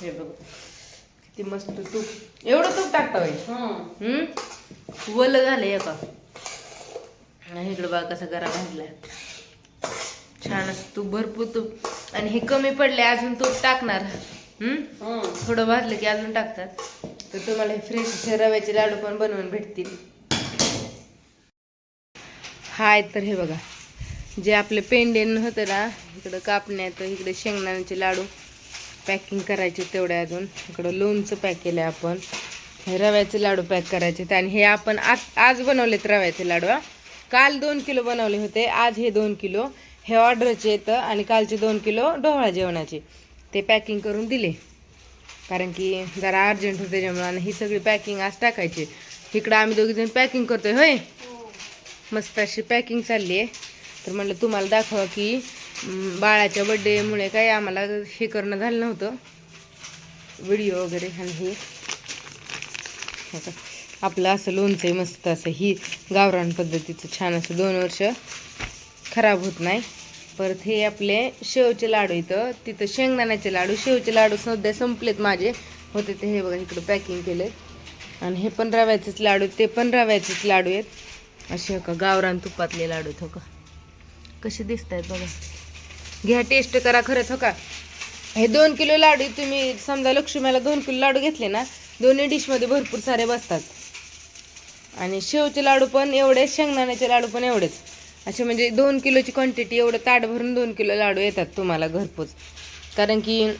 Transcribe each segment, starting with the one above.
हे बघ. किती मस्त तूप. एवढं तूप टाकता. हम्म? वल झालंय एका आणि इकडं बघा कसा गरा भाजलाय. छान असं तूप भरपूर तूप. आणि हे कमी पडले अजून तूप टाकणार. हम्म? हम्म. थोडं भाजलं की अजून टाकतात. तर तुम्हाला हे फ्रेश रव्याचे लाडू पण बनवून भेटतील. हाय तर हे बघा. जे आपले पेंडेन होतं ना इकडं कापण्यात इकडे शेंगदाण्याचे लाडू. पॅकिंग करायचे तेवढे अजून. इकडं लोणचं पॅक केलं आपण. हे रव्याचे लाडू पॅक करायचे आणि हे आपण आज आज बनवलेत रव्याचे लाडू हा. काल दोन किलो बनवले होते आज हे दोन किलो. हे ऑर्डरचे येतं आणि कालचे दोन किलो डोहाळा जेवणाचे. ते पॅकिंग करून दिले. कारण की जरा अर्जंट होते त्याच्यामुळे ही सगळी पॅकिंग आज टाकायची इकडं आम्ही दोघी जण पॅकिंग करतोय होय? मस्त अशी पॅकिंग चालली आहे. तर म्हणलं तुम्हाला दाखवा की बाळाच्या बड्डेमुळे काय आम्हाला हे करणं झालं नव्हतं. व्हिडिओ वगैरे आणि हे. हो का. आपलं असं लोणचं आहे मस्त असं ही गावरान पद्धतीचं छान असं दोन वर्ष खराब होत नाही. परत हे आपले शेवचे लाडू इथं तिथं शेंगदाण्याचे लाडू शेवचे लाडू सध्या संपलेत माझे. होते ते हे बघा इकडं पॅकिंग केले आणि हे पण रव्याचेच लाडू ते पण रव्याचेच लाडू आहेत. असे हो का गावरान तुपातले लाडू आहेत हो का. कसे दिसत आहेत बघा. घ्या टेस्ट करा खरंच हो का? हे दोन किलो लाडू तुम्ही समजा लक्ष्मीला दोन किलो लाडू घेतले ना दोन्ही डिशमध्ये भरपूर सारे बसतात. आणि शेवचे लाडू पण एवढेच शेंगदाण्याचे लाडू पण एवढेच. असे म्हणजे दोन किलोची क्वांटिटी एवढं ताट भरून दोन किलो लाडू येतात तुम्हाला घरपोच. कारण की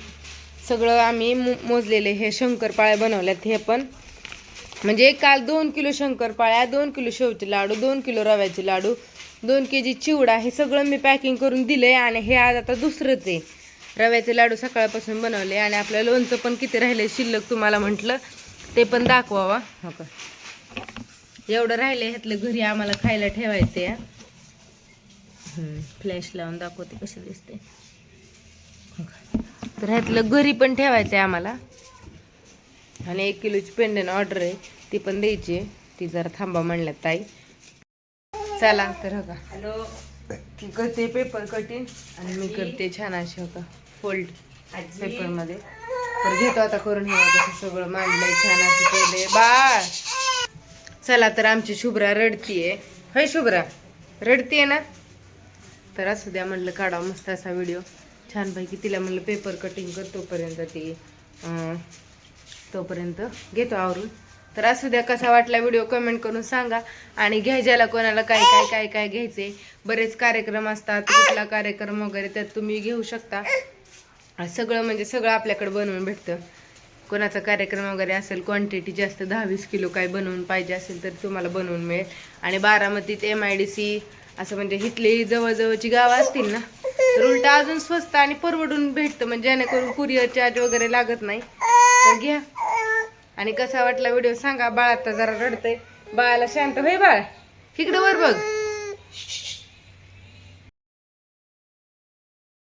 सगळं आम्ही मो- मोजलेले हे शंकरपाळ्या बनवल्यात हे पण. म्हणजे काल दोन किलो शंकरपाळ्या दोन किलो शेवचे लाडू दोन किलो रव्याचे लाडू दोन के जी चिवडा हे सगळं मी पॅकिंग करून दिले आणि हे आज आता दुसरंच आहे. रव्याचे लाडू सकाळपासून बनवले आणि आपलं लोणचं पण किती राहिले शिल्लक तुम्हाला म्हटलं ते पण दाखवावा. हो का? एवढं राहिले ह्यातलं घरी आम्हाला खायला ठेवायचे फ्लॅश लावून दाखवते कसे दिसते. हो. तर ह्यातलं घरी पण ठेवायचं आहे आम्हाला. आणि एक किलोची पेंडन ऑर्डर आहे ती पण द्यायची आहे. ती जरा थांबा म्हणल्यात ताई. चला तर हो का. हॅलो. ती करते पेपर कटिंग आणि मी करते छान अशी हो का फोल्ड पेपरमध्ये. तर घेतो आता करून हे बघा कसं सगळं मांडलंय छान असं केलंय. बाळ. चला तर आमची शुभ्रा रडतीये. होय शुभ्रा? रडतीये ना? तर असू द्या म्हणलं काढा मस्त असा व्हिडिओ. छानपैकी तिला म्हणलं पेपर कटिंग कर तोपर्यंत ती तोपर्यंत घेतो आवरून. तर असू द्या कसा वाटला व्हिडिओ कमेंट करून सांगा. आणि घ्यायच्याला कोणाला काय काय काय काय घ्यायचे. बरेच कार्यक्रम असतात कुठला कार्यक्रम वगैरे त्यात तुम्ही घेऊ शकता. सगळं म्हणजे सगळं आपल्याकडे बनवून भेटतं. कोणाचा कार्यक्रम वगैरे असेल क्वांटिटी जास्त दहा वीस किलो काय बनवून पाहिजे असेल तर तुम्हाला बनवून मिळेल. आणि बारामतीत एम आय डी सी असं म्हणजे इथली जवळजवळची गावं असतील ना तर उलट अजून स्वस्त आणि परवडून भेटतं. म्हणजे जेणेकरून कुरिअर चार्ज वगैरे लागत नाही. तर घ्या. आणि कसा वाटला व्हिडिओ सांगा. बाळ आता जरा रडतंय. बाळाला शांत होय बाळ. इकडं वर बघ.